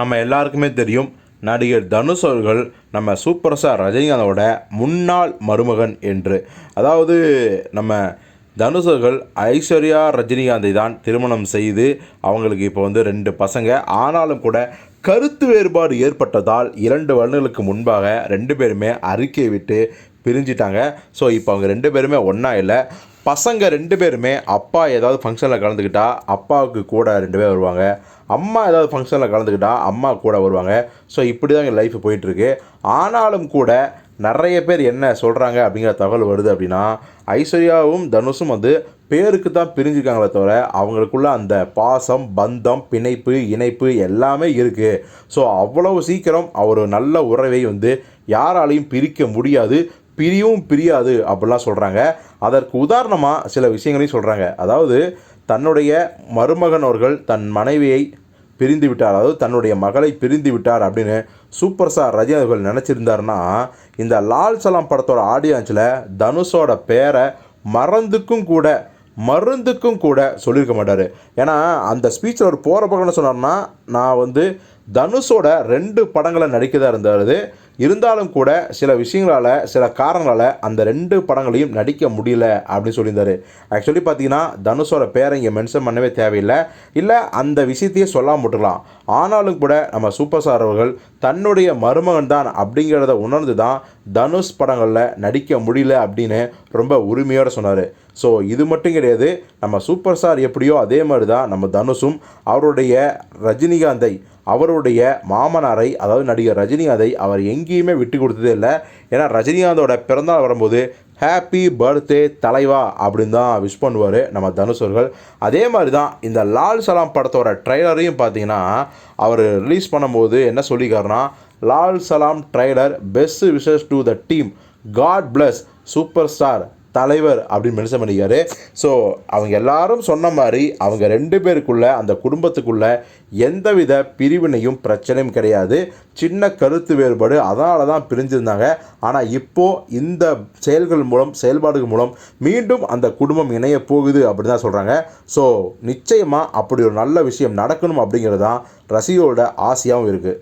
நம்ம எல்லாருக்குமே தெரியும் நடிகர் தனுஷ் அவர்கள் நம்ம சூப்பர் ஸ்டார் ரஜினிகாந்தோட முன்னாள் மருமகன் என்று. அதாவது நம்ம தனுஷ் அவர்கள் ஐஸ்வர்யா ரஜினிகாந்தை தான் திருமணம் செய்து அவங்களுக்கு இப்போ வந்து ரெண்டு பசங்க. ஆனாலும் கூட கருத்து வேறுபாடு ஏற்பட்டதால் இரண்டு வருடங்களுக்கு முன்பாக ரெண்டு பேருமே அறிக்கை விட்டு பிரிஞ்சிட்டாங்க. ஸோ இப்போ அவங்க ரெண்டு பேருமே ஒன்றா இல்லை. பசங்க ரெண்டு பேருமே அப்பா ஏதாவது ஃபங்க்ஷனில் கலந்துக்கிட்டா அப்பாவுக்கு கூட ரெண்டு பேர் வருவாங்க. அம்மா ஏதாவது ஃபங்க்ஷனில் கலந்துக்கிட்டா அம்மா கூட வருவாங்க. ஸோ இப்படி தான் எங்கள் லைஃப் போயிட்டுருக்கு. ஆனாலும் கூட நிறைய பேர் என்ன சொல்கிறாங்க அப்படிங்கிற தகவல் வருது அப்படின்னா ஐஸ்வர்யாவும் தனுஷும் வந்து பேருக்கு தான் பிரிஞ்சுக்காங்களே தவிர அவங்களுக்குள்ள அந்த பாசம் பந்தம் பிணைப்பு இணைப்பு எல்லாமே இருக்குது ஸோ அவ்வளவு சீக்கிரம் அவர் நல்ல உறவை வந்து யாராலையும் பிரிக்க முடியாது. பிரியவும் பிரியாது அப்படிலாம் சொல்கிறாங்க அதற்கு உதாரணமாக சில விஷயங்களையும் சொல்கிறாங்க அதாவது தன்னுடைய மருமகன் அவர்கள் தன் மனைவியை பிரிந்து விட்டார் அதாவது தன்னுடைய மகளை பிரிந்து விட்டார் அப்படின்னு சூப்பர் ஸ்டார் ரஜினி அவர்கள் நினச்சிருந்தாருன்னா இந்த லால் சலாம் படத்தோட ஆடியன்ஸில் தனுஷோட பேரை மறந்துக்கும் கூட மருந்துக்கும் கூட சொல்லியிருக்க மாட்டார். ஏன்னா அந்த ஸ்பீச்சில் அவர் போகிற பக்கம் என்ன சொன்னார்னா நான் வந்து தனுஷோட ரெண்டு படங்களை நடிக்கதாக இருந்தார். இருந்தாலும் கூட சில விஷயங்களால் சில காரணங்களால் அந்த ரெண்டு படங்களையும் நடிக்க முடியல அப்படின்னு சொல்லியிருந்தார். ஆக்சுவலி பார்த்தீங்கன்னா தனுஷோட பேரை இங்கே மென்ஷன் பண்ணவே தேவையில்லை. இல்லை அந்த விஷயத்தையே சொல்லாமல் விட்டுக்கலாம். ஆனாலும் கூட நம்ம சூப்பர் ஸ்டார் அவர்கள் தன்னுடைய மருமகன் தான் அப்படிங்கிறத உணர்ந்து தான் தனுஷ் படங்களில் நடிக்க முடியல அப்படின்னு ரொம்ப உரிமையோடு சொன்னார். ஸோ இது மட்டும் கிடையாது நம்ம சூப்பர் ஸ்டார் எப்படியோ அதே மாதிரி தான் நம்ம தனுஷும் அவருடைய ரஜினிகாந்தை அவருடைய மாமனாரை அதாவது நடிகர் ரஜினிகாந்தை அவர் எங்கேயுமே விட்டு கொடுத்ததே இல்லை. ஏன்னா ரஜினிகாந்தோட பிறந்தநாள் வரும்போது ஹாப்பி பர்த்டே தலைவா அப்படின்னு தான் விஷ் பண்ணுவார் நம்ம தனுஷ் அவர்கள். அதே மாதிரி தான் இந்த லால் சலாம் படத்தோட ட்ரைலரையும் பார்த்தீங்கன்னா அவர் ரிலீஸ் பண்ணும்போது என்ன சொல்லிக்காருன்னா Lal Salaam trailer best wishes to the team God bless super star தலைவர் அப்படின்னு மென்ஷன் பண்ணிக்காரு ஸோ அவங்க எல்லாரும் சொன்ன மாதிரி அவங்க ரெண்டு பேருக்குள்ள அந்த குடும்பத்துக்குள்ள எந்தவித பிரிவினையும் பிரச்சனையும் கிடையாது. சின்ன கருத்து வேறுபாடு அதனால தான் பிரிஞ்சிருந்தாங்க. ஆனால் இப்போது இந்த செயல்கள் மூலம் செயல்பாடுகள் மூலம் மீண்டும் அந்த குடும்பம் இணைய போகுது அப்படின்னு தான் சொல்கிறாங்க ஸோ நிச்சயமாக அப்படி ஒரு நல்ல விஷயம் நடக்கணும் அப்படிங்கிறது தான் ரசிகரோட ஆசையாகவும் இருக்குது